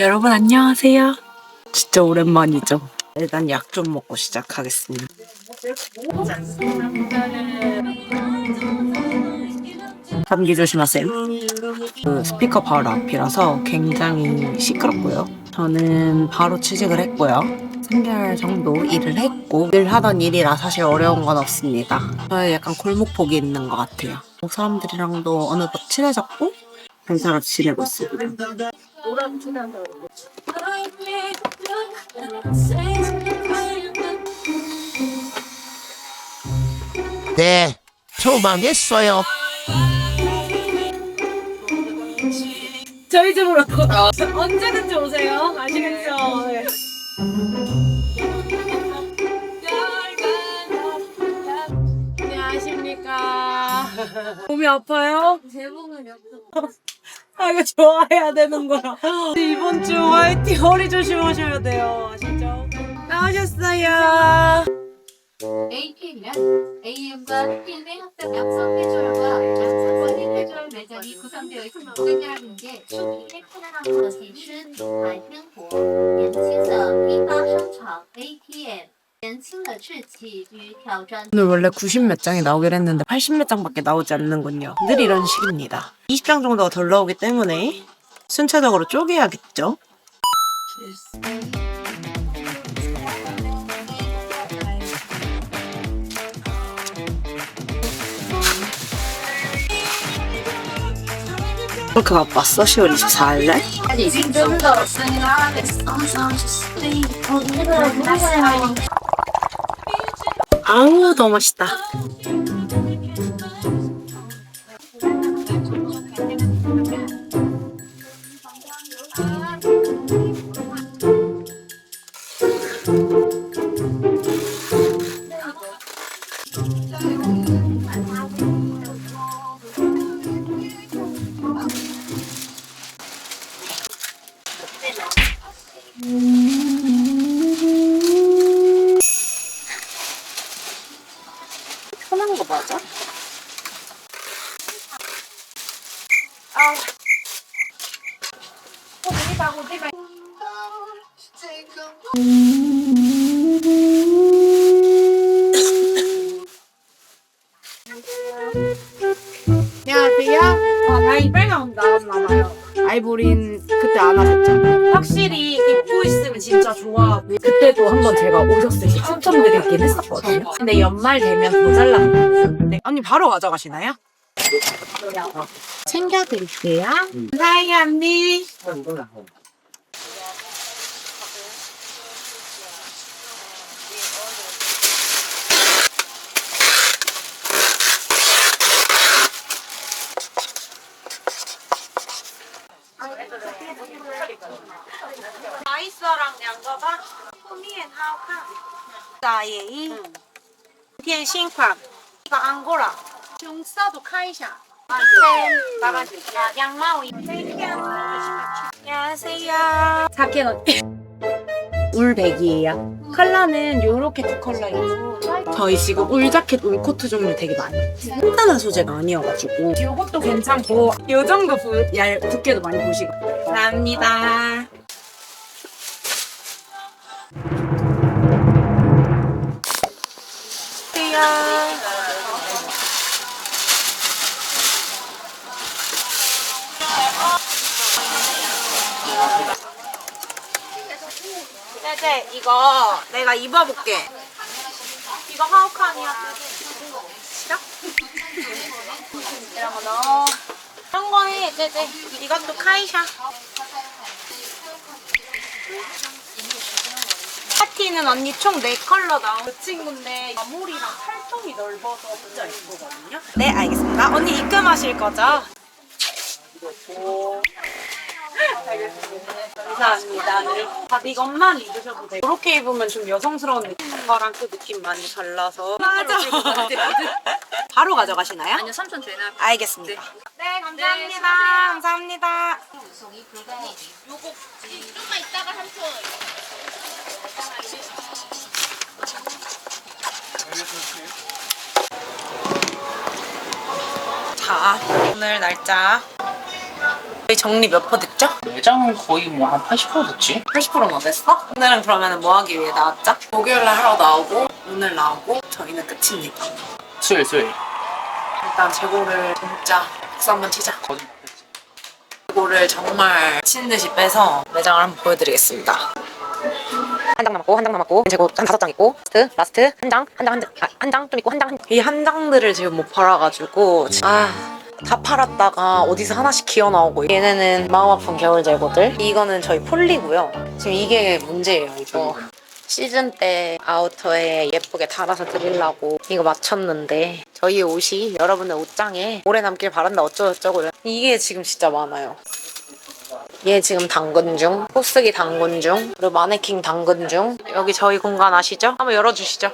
여러분 안녕하세요. 진짜 오랜만이죠. 일단 약 좀 먹고 시작하겠습니다. 감기 조심하세요. 그 스피커 바로 앞이라서 굉장히 시끄럽고요. 저는 바로 취직을 했고요. 3개월 정도 일을 했고 늘 하던 일이라 사실 어려운 건 없습니다. 저의 약간 골목폭이 있는 것 같아요. 사람들이랑도 어느덧 친해졌고 괜찮아 지내고 있습니다. 네, 도망했어요. 저희 집으로 언제든지 오세요. 아시겠죠? 네. 안녕하십니까. 몸이 아파요? 아 이거 좋아해야 되는 거라. 이번 주 화이팅 허리 조심하셔야 돼요. 아시죠? 나오셨어요. AP이란 AM과 필름의 합성 계절과 약성권의 해조율 매장이 구성되어 있으며 여러분 쇼핑의 편안한 것이 준 만능 보 양치성 피파 현청 ATM 오늘 원래 90 몇 장이 나오긴 했는데 80 몇 장밖에 나오지 않는군요. 늘 이런 식입니다. 20장 정도가 덜 나오기 때문에 순차적으로 쪼개야겠죠? 그렇게 바빴어? 10월 24일 날? 아 우 너무 맛있다. 편한 거 맞아? 안녕하세요. 추천드리긴 했었거든요. 근데 연말 되면. 네. 언니 바로 가져가시나요? 챙겨드릴게요. 사랑해 언니. 마이서랑 양거바 후미엔 하오카 자예이 티 신款 이거 앙고라. 중사도 카이샤. 템 나가지 양마오 안녕하세요. 사케노 울백이에요. 컬러는 요렇게 두 컬러 있고 저희 지금 울 자켓 울 코트 종류 되게 많이. 단단한 소재가 아니어가지고. 요것도 괜찮고 요 정도 부, 얇, 두께도 많이 보시고. 감사합니다 쟤쟤 이거 내가 입어볼게. 이거 하우칸이야? 싫어? 이런 거 넣어. 이런 거해 쟤쟤 이것도 카이샤. 파 티는 언니 총 4컬러 나온 그 친구인데 마무리랑 팔통이 넓어서 진짜 예쁘거든요 네 알겠습니다 언니 입금하실 거죠? 감사합니다. 다 이것만 입으셔도 돼요. 이렇게 입으면 좀 여성스러운 느낌 거랑 또 느낌 많이 달라서. 맞아. 바로 가져가시나요? 아니요 삼촌 되나? 알겠습니다. 네, 감사합니다. 감사합니다. 송이 불가능이. 요거 좀만 있다가 삼촌. 자, 오늘 날짜 저희 정리 몇 퍼 됐죠? 매장은 거의 뭐 한 80% 됐지? 80%나 됐어? 오늘은 그러면 뭐 하기 위해 나왔죠? 목요일날 하러 나오고 오늘 나오고 저희는 끝입니다. 수요일 수요일 일단 재고를 진짜 박수 한번 치자. 거짓말 재고를 정말 치는 듯이 빼서 매장을 한번 보여드리겠습니다. 한 장 남았고 한 장 남았고 재고 한 다섯 장 있고 라스트 라스트 한 장 한 장 한 장 좀 있고 한 장 이 한 장들을 지금 못 팔아가지고 아. 다 팔았다가 어디서 하나씩 기어 나오고. 얘네는 마음 아픈 겨울 재고들. 이거는 저희 폴리고요. 지금 이게 문제예요 이거. 시즌 때 아우터에 예쁘게 달아서 드리려고 이거 맞췄는데 저희 옷이 여러분의 옷장에 오래 남길 바란다 어쩌고저쩌고 이게 지금 진짜 많아요 얘 지금 당근 중, 포스기 당근 중, 그리고 마네킹 당근 중. 여기 저희 공간 아시죠? 한번 열어주시죠.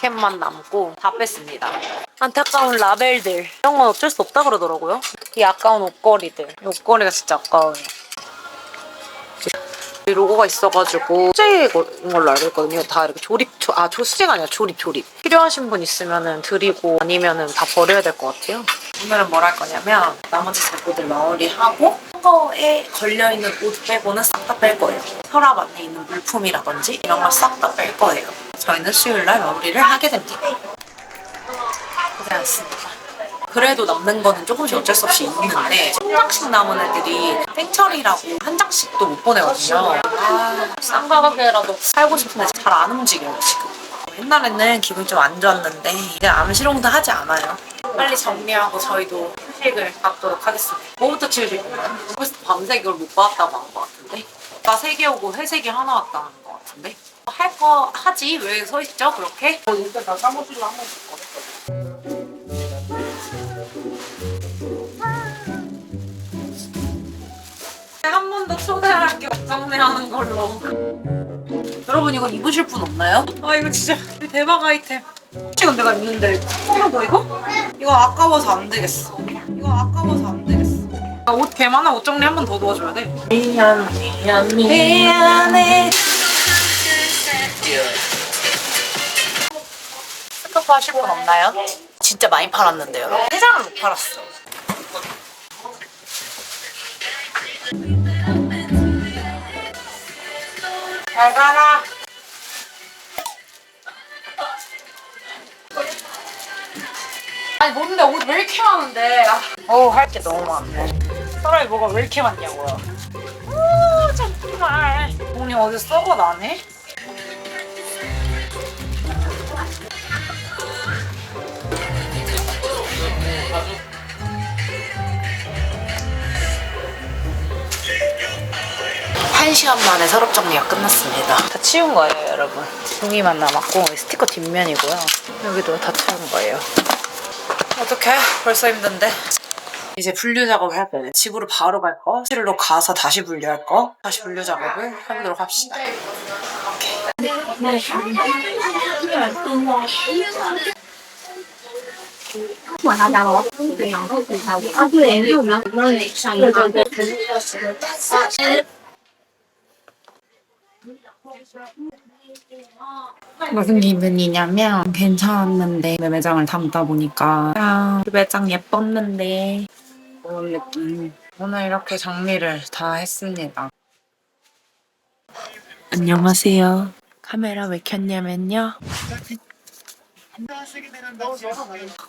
캔만 남고 다 뺐습니다. 안타까운 라벨들. 이런 건 어쩔 수 없다 그러더라고요. 이 아까운 옷걸이들. 이 옷걸이가 진짜 아까워요. 이 로고가 있어가지고 소재인 걸로 알고 있거든요. 다 이렇게 조립, 조, 아, 조, 수제가 아니라 조립, 조립. 필요하신 분 있으면은 드리고 아니면은 다 버려야 될 것 같아요. 오늘은 뭘 할 거냐면 나머지 재고들 마무리하고 한거에 걸려있는 옷 빼고는 싹 다 뺄 거예요. 서랍 안에 있는 물품이라든지 이런 걸 싹 다 뺄 거예요. 저희는 수요일날 마무리를 하게 됩니다. 고생하셨습니다. 그래도 남는 거는 조금씩 어쩔 수 없이 있는데 한 장씩 남은 애들이 땡처리라고 한 장씩도 못 보내거든요. 아, 싼 가격에라도 살고 싶은데 잘 안 움직여요 지금. 옛날에는 기분이 좀 안 좋았는데 이제 암시롱도 하지 않아요. 빨리 정리하고 저희도 휴식을 갖도록 하겠습니다. 뭐부터 치우실 건가요? 벌써 밤새 이걸 못 받았다고 한 것 같은데? 나세개 오고 회색이 하나 왔다는 것 같은데? 할 거 하지? 왜 서 있죠 그렇게? 일단 나 사무실로 한번? 한 번 더 초대할 게 없정리하는 걸로. 여러분 이거 입으실 분 없나요? 아 이거 진짜 대박 아이템. 지금 내가 입는데 하나 더 이거? 이거 아까워서 안 되겠어. 이거 아까워서 안 되겠어. 나옷개 많아 옷 정리 한 번 더 도와줘야 돼. 미안 미안 미안해. 스카프 하실 분 없나요? 진짜 많이 팔았는데요. 세 장은 못 팔았어. 잘 가라. 아니 뭔데 옷 왜 이렇게 많은데? 어우 할 게 너무 많네. 사람이 뭐가 왜 이렇게 많냐고요. 오 정말. 돈이 어디 썩어 나네? 한 시간 만에 서랍 정리가 끝났습니다. 다 치운 거예요, 여러분. 종이만 남았고 스티커 뒷면이고요. 여기도 다 치운 거예요. 어떡해? 벌써 힘든데. 이제 분류 작업을 할 거예요. 집으로 바로 갈 거, 실로 가서 다시 분류할 거, 다시 분류 작업을 해보도록 합시다. 오케이. 무슨 기분이냐면 괜찮았는데 매매장을 담다 보니까 아, 그 매장 예뻤는데 그런 느낌. 오늘 이렇게 정리를 다 했습니다. 안녕하세요. 카메라 왜 켰냐면요.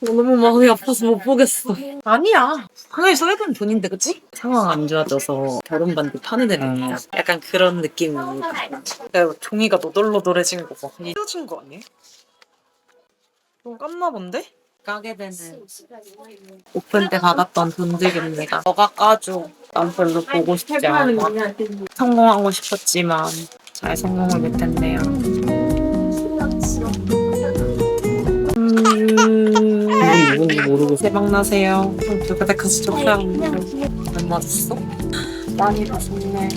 너무 마음이 아파서 못 보겠어 아니야 당연히 써야 되는 돈인데 그치? 상황 안 좋아져서 결혼 반지 파는 데는 약간 그런 느낌입니다 야, 종이가 노돌노돌해진 거 봐. 찢어진 거 아니에요? 좀 깠나 본데? 까게 되는 오픈 때 받았던 돈들입니다. 너가 까줘. 난 별로 보고 싶지 않아. 성공하고 싶었지만 잘 성공을 못했네요. 모르고 대박 나세요. 그때까지 적당히 안 맞았어? 많이 봤었네.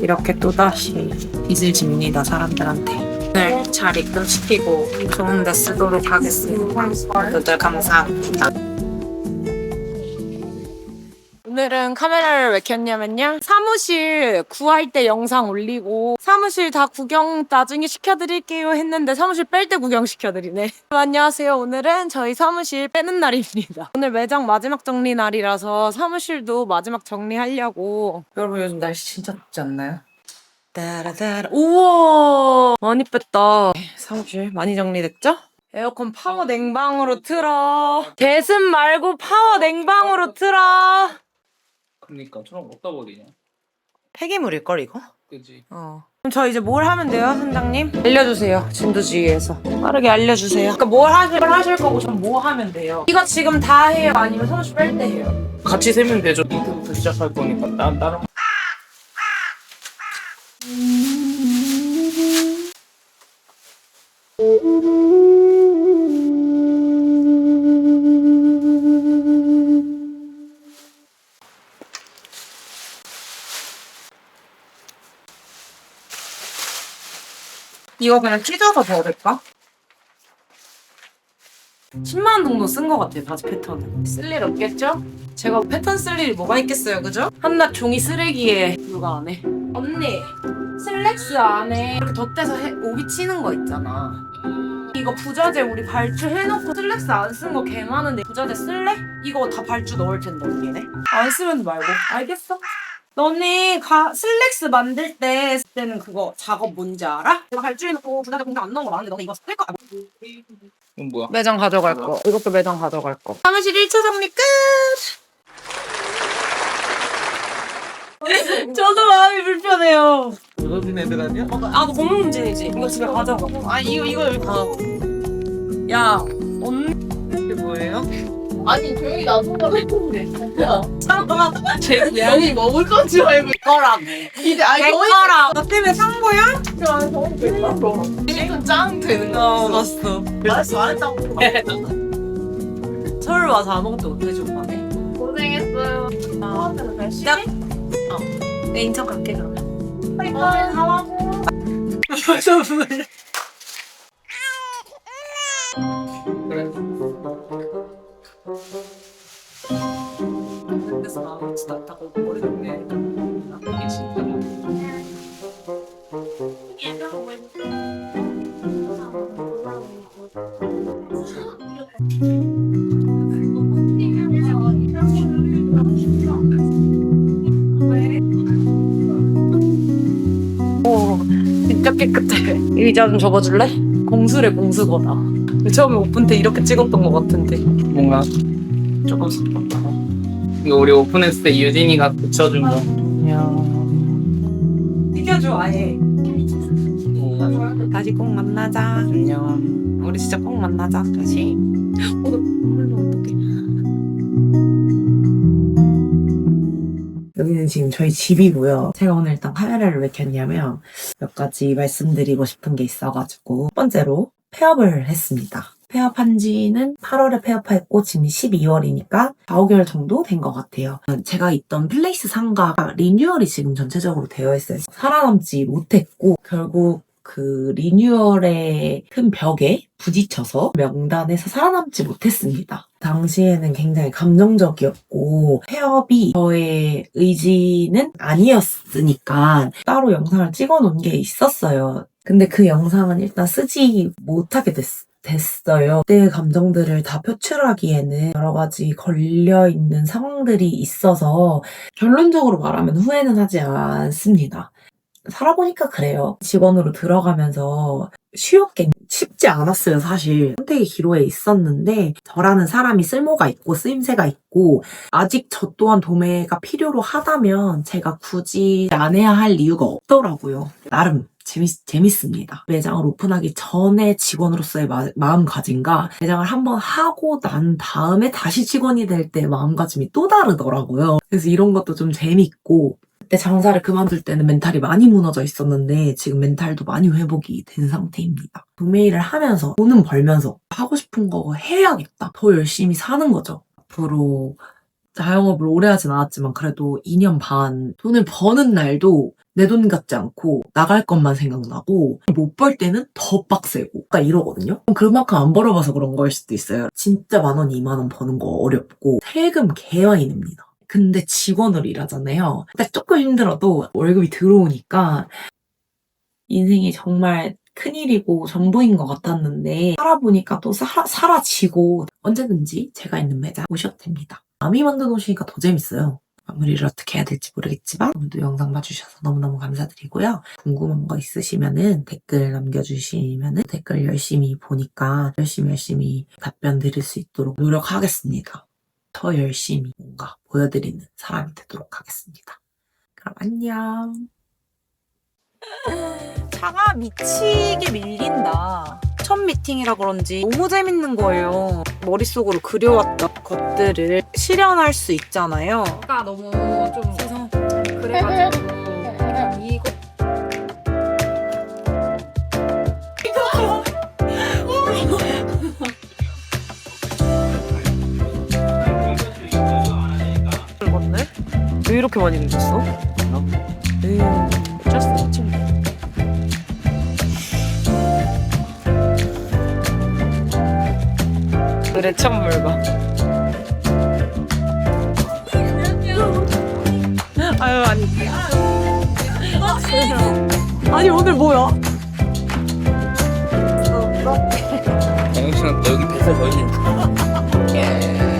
이렇게 또다시 빚을 집니다 사람들한테 오늘 잘 입금시키고 좋은 데 쓰도록 하겠습니다 모두들 감사합니다 오늘은 카메라를 왜 켰냐면요. 사무실 구할 때 영상 올리고 사무실 다 구경 나중에 시켜드릴게요 했는데 사무실 뺄 때 구경 시켜드리네. 안녕하세요. 오늘은 저희 사무실 빼는 날입니다. 오늘 매장 마지막 정리 날이라서 사무실도 마지막 정리하려고. 여러분 요즘 날씨 진짜 덥지 않나요? 따라따라 우와 많이 뺐다 사무실 많이 정리됐죠? 에어컨 파워 냉방으로 틀어 제습 말고 파워 냉방으로 틀어 그러니까 저런 거 어디다 버리냐? 폐기물일 걸 이거? 그지. 어. 그럼 저 이제 뭘 하면 돼요, 선장님? 알려주세요. 진두지휘에서 빠르게 알려주세요. 그러니까 뭘 하실, 뭘 하실 거고 전 뭐 하면 돼요? 이거 지금 다 해요? 아니면 사무실 뺄때 해요? 같이 세면 되죠. 이때부터 시작할 거니까 나 다른. 이거 그냥 찢어서 버릴까? 10만 원 정도 쓴 것 같아요, 바지 패턴은. 쓸 일 없겠죠? 제가 패턴 쓸 일이 뭐가 있겠어요, 그죠? 한낱 종이 쓰레기에 누가 안 해. 언니, 슬랙스 안에 이렇게 덧대서 해- 오비 치는 거 있잖아. 이거 부자재 우리 발주 해놓고 슬랙스 안 쓴 거 개 많은데 부자재 쓸래? 이거 다 발주 넣을 텐데 언니네? 안 쓰면 말고 알겠어? 너네 가 슬랙스 만들 때 때는 그거 작업 뭔지 알아? 내가 발주해 놓고 부자재 공장 안 넣은 거 많은데 너네 이거 쓸 거? 이건 뭐야? 매장 가져갈 거. 이것도 매장 가져갈 거. 사무실 1차 정리 끝! 저도 마음이 불편해요. 여자분 애들 아니야? 아, 너 공문진이지? 이거 집에 가져가. 아, 이거, 이거 여기 가. 야, 언니. 이게 뭐예요? 아니 조용히 놔둬달라 했는데 잠깐만. 제 여기 먹을 건지 알고 거라고. 이제 아니 내 너희 거라. 너 때문에 산 거야? 이건 짱 되는 거 어, 봤어. 말했어 안 했다고 서울 와서 아무것도 못 해줘, 오빠네. 고생했어요 시작. 어. 내 인천 갈게, 그러면. 빨리 가라고 벌써 진짜 깨끗해. 의자 좀 접어줄래? 공수래 공수거다. 처음에 오픈 때 이렇게 찍었던 것 같은데. 뭔가 조금 섭섭하다. 이거 우리 오픈했을 때 유진이가 붙여준 거. 안녕. 이겨줘 아예. 음, 다시 꼭 만나자. 안녕. 우리 진짜 꼭 만나자. 다시. 여기는 지금 저희 집이고요. 제가 오늘 일단 카메라를 왜 켰냐면 몇 가지 말씀드리고 싶은 게 있어가지고 첫 번째로 폐업을 했습니다. 폐업한 지는 8월에 폐업했고 지금 12월이니까 4, 5개월 정도 된 것 같아요. 제가 있던 플레이스 상가가 리뉴얼이 지금 전체적으로 되어 있어요. 살아남지 못했고 결국 그 리뉴얼의 큰 벽에 부딪혀서 명단에서 살아남지 못했습니다. 당시에는 굉장히 감정적이었고 폐업이 저의 의지는 아니었으니까 따로 영상을 찍어 놓은 게 있었어요. 근데 그 영상은 일단 쓰지 못하게 됐, 됐어요. 그때의 감정들을 다 표출하기에는 여러 가지 걸려있는 상황들이 있어서 결론적으로 말하면 후회는 하지 않습니다. 살아보니까 그래요. 직원으로 들어가면서 쉬웠게 쉽지 않았어요, 사실. 선택의 기로에 있었는데, 저라는 사람이 쓸모가 있고, 쓰임새가 있고, 아직 저 또한 도매가 필요로 하다면, 제가 굳이 안 해야 할 이유가 없더라고요. 나름. 재밌, 재밌습니다. 매장을 오픈하기 전에 직원으로서의 마, 마음가짐과 매장을 한번 하고 난 다음에 다시 직원이 될 때 마음가짐이 또 다르더라고요. 그래서 이런 것도 좀 재밌고, 그때 장사를 그만둘 때는 멘탈이 많이 무너져 있었는데 지금 멘탈도 많이 회복이 된 상태입니다. 도메이를 하면서 돈은 벌면서 하고 싶은 거 해야겠다. 더 열심히 사는 거죠. 앞으로 자영업을 오래 하진 않았지만 그래도 2년 반 돈을 버는 날도 내 돈 같지 않고 나갈 것만 생각나고 못 벌 때는 더 빡세고 그러니까 이러거든요. 그만큼 안 벌어봐서 그런 거일 수도 있어요. 진짜 만 원, 2만 원 버는 거 어렵고 세금 개 많이 냅니다. 근데 직원으로 일하잖아요. 근데 조금 힘들어도 월급이 들어오니까 인생이 정말 큰일이고 전부인 것 같았는데 살아보니까 또 사, 사라지고 언제든지 제가 있는 매장 오셔도 됩니다. 남이 만든 옷이니까 더 재밌어요. 마무리를 어떻게 해야 될지 모르겠지만 오늘도 영상 봐주셔서 너무너무 감사드리고요. 궁금한 거 있으시면은 댓글 남겨주시면은 댓글 열심히 보니까 열심히 열심히 답변 드릴 수 있도록 노력하겠습니다. 더 열심히 뭔가 보여드리는 사람이 되도록 하겠습니다. 그럼 안녕. 차가 미치게 밀린다. 첫 미팅이라 그런지 너무 재밌는 거예요. 머릿속으로 그려왔던 것들을 실현할 수 있잖아요. 아까 너무 좀 그래서 그래가지고 왜 이렇게 많이 긁었어? 에이, 어쩔 수 없지 뭐. 그래 참 묽어 아유 아니 아니 오늘 뭐야? 영희 씨랑 여기 뱃살 보이네.